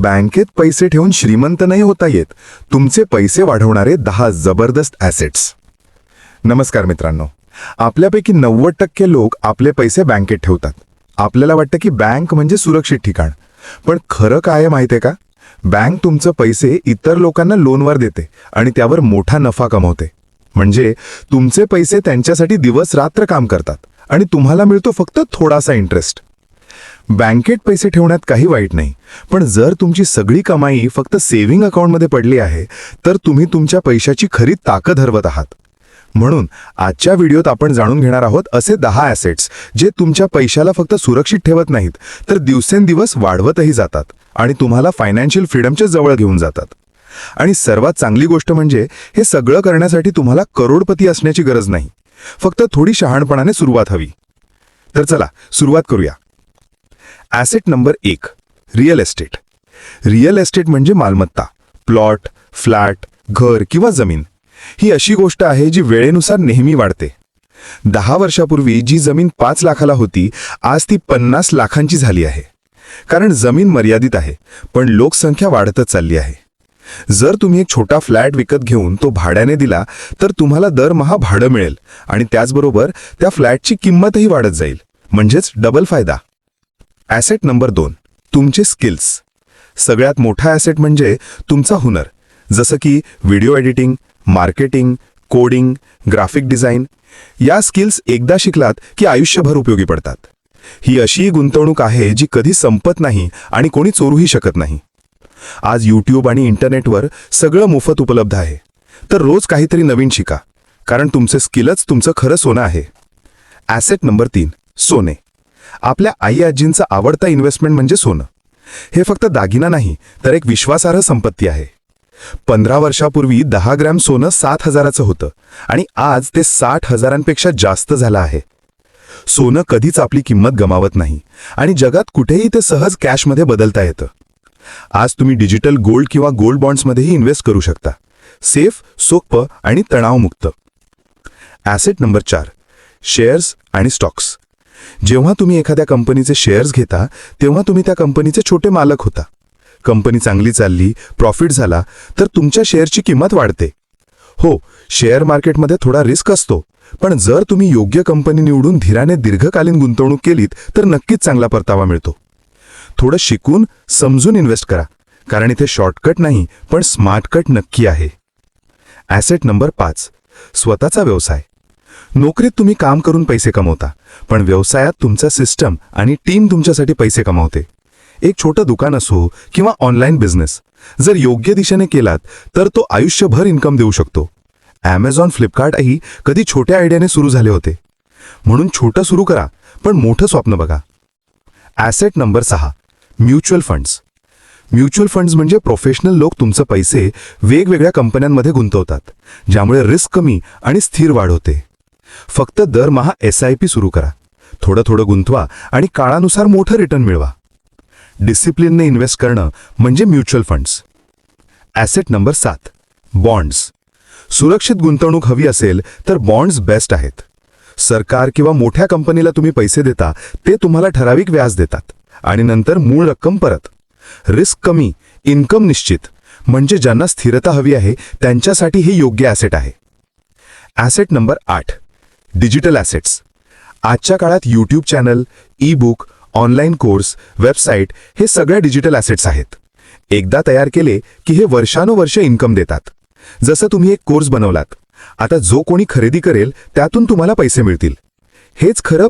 बँकेत पैसे ठेवून श्रीमंत नाही होता येत. तुमचे पैसे वाढवणारे दहा जबरदस्त ॲसेट्स नमस्कार मित्रांनो. आपल्यापैकी नव्वद टक्के लोक आपले पैसे बँकेत ठेवतात. आपल्याला वाटतं की बँक म्हणजे सुरक्षित ठिकाण. पण खरं काय माहिती आहे का? बँक तुमचं पैसे इतर लोकांना लोनवर देते आणि त्यावर मोठा नफा कमवते. म्हणजे तुमचे पैसे त्यांच्यासाठी दिवस रात्र काम करतात आणि तुम्हाला मिळतो फक्त थोडासा इंटरेस्ट बँकेत पैसे ठेवण्यात काही वाईट नाही. पण जर तुमची सगळी कमाई फक्त सेव्हिंग अकाउंटमध्ये पडली आहे तर तुम्ही तुमच्या पैशाची खरी ताकद हरवत आहात. म्हणून आजच्या व्हिडिओत आपण जाणून घेणार आहोत असे दहा ॲसेट्स जे तुमच्या पैशाला फक्त सुरक्षित ठेवत नाहीत तर दिवसेंदिवस वाढवतही जातात आणि तुम्हाला फायनान्शियल फ्रीडमच्या जवळ घेऊन जातात. आणि सर्वात चांगली गोष्ट म्हणजे हे सगळं करण्यासाठी तुम्हाला करोडपती असण्याची गरज नाही. फक्त थोडी शहाणपणाने सुरुवात हवी. तर चला सुरुवात करूया. ॲसेट नंबर एक रिअल एस्टेट रिअल एस्टेट म्हणजे मालमत्ता प्लॉट फ्लॅट घर किंवा जमीन. ही अशी गोष्ट आहे जी वेळेनुसार नेहमी वाढते. दहा वर्षापूर्वी जी जमीन पाच लाखाला होती आज ती पन्नास लाखांची झाली आहे. कारण जमीन मर्यादित आहे पण लोकसंख्या वाढतच चालली आहे. जर तुम्ही एक छोटा फ्लॅट विकत घेऊन तो भाड्याने दिला तर तुम्हाला दरमहा भाडं मिळेल आणि त्याचबरोबर त्या फ्लॅटची किंमतही वाढत जाईल. म्हणजेच डबल फायदा. ॲसेट नंबर दोन तुमचे स्किल्स सगळ्यात मोठा ॲसेट म्हणजे तुमचा हुनर. जसं की video editing marketing coding graphic design या स्किल्स एकदा शिकलात की आयुष्यभर उपयोगी पडतात. ही अशी गुंतवणूक आहे जी कधी संपत नाही आणि कोणी चोरूही शकत नाही. आज यूट्यूब आणि इंटरनेटवर सगळं मोफत उपलब्ध आहे. तर रोज काहीतरी नवीन शिका कारण तुमचे स्किलच तुमचं खरं सोनं आहे. ॲसेट नंबर तीन सोने. आपल्या आई आजींचा आवडता इन्व्हेस्टमेंट म्हणजे सोनं. हे फक्त दागिना नाही तर एक विश्वासार्ह संपत्ती आहे. पंधरा वर्षापूर्वी दहा ग्रॅम सोनं सात हजाराचं होतं आणि आज ते साठ हजारांपेक्षा जास्त झालं आहे. सोनं कधीच आपली किंमत गमावत नाही आणि जगात कुठेही ते सहज कॅशमध्ये बदलता येतं. आज तुम्ही डिजिटल गोल्ड किंवा गोल्ड बॉन्ड्समध्येही इन्व्हेस्ट करू शकता. सेफ सोपं आणि तणावमुक्त. ॲसेट नंबर चार. शेअर्स आणि स्टॉक्स जेव्हा तुम्ही एखाद्या कंपनीचे शेअर्स घेता तेव्हा तुम्ही त्या कंपनीचे छोटे मालक होता. कंपनी चांगली चालली प्रॉफिट झाला तर तुमच्या शेअरची किंमत वाढते. हो शेअर मार्केटमध्ये थोडा रिस्क असतो पण जर तुम्ही योग्य कंपनी निवडून धीराने दीर्घकालीन गुंतवणूक केलीत तर नक्कीच चांगला परतावा मिळतो. थोडं शिकून समजून इन्व्हेस्ट करा कारण इथे शॉर्टकट नाही पण स्मार्टकट नक्की आहे. ॲसेट नंबर पाच स्वतःचा व्यवसाय. नोकरीत तुम्ही काम करून पैसे कमवता पण व्यवसायात तुमचा सिस्टम आणि टीम तुमच्यासाठी पैसे कमावते. एक छोटं दुकान असो किंवा ऑनलाईन बिझनेस जर योग्य दिशेने केलात तर तो आयुष्यभर इन्कम देऊ शकतो. ॲमेझॉन फ्लिपकार्टही कधी छोट्या आयडियाने सुरू झाले होते. म्हणून छोटं सुरू करा पण मोठं स्वप्न बघा. ॲसेट नंबर सहा म्युच्युअल फंड्स म्युच्युअल फंड्स म्हणजे प्रोफेशनल लोक तुमचे पैसे वेगवेगळ्या कंपन्यांमध्ये गुंतवतात ज्यामुळे रिस्क कमी आणि स्थिर वाढ होते. फक्त दरमहा एस आय पी सुरू करा. थोडं थोडं गुंतवा आणि काळानुसार मोठं रिटर्न मिळवा. डिसिप्लिनने इन्व्हेस्ट करणं म्हणजे म्युच्युअल फंड्स ॲसेट नंबर सात बॉन्ड्स सुरक्षित गुंतवणूक हवी असेल तर बॉन्ड्स बेस्ट आहेत. सरकार किंवा मोठ्या कंपनीला तुम्ही पैसे देता ते तुम्हाला ठराविक व्याज देतात. आणि नंतर मूळ रक्कम परत. रिस्क कमी इन्कम निश्चित. म्हणजे ज्यांना स्थिरता हवी आहे त्यांच्यासाठी हे योग्य ॲसेट आहे. ॲसेट नंबर आठ डिजिटल ॲसेट्स आजच्या काळात YouTube channel ebook online course website हे सगळ्या डिजिटल ॲसेट्स आहेत. एकदा तयार केले की हे वर्षानुवर्ष इन्कम देतात. जसं तुम्ही एक कोर्स बनवलात. आता जो कोणी खरेदी करेल त्यातून तुम्हाला पैसे मिळतील. हेच खरं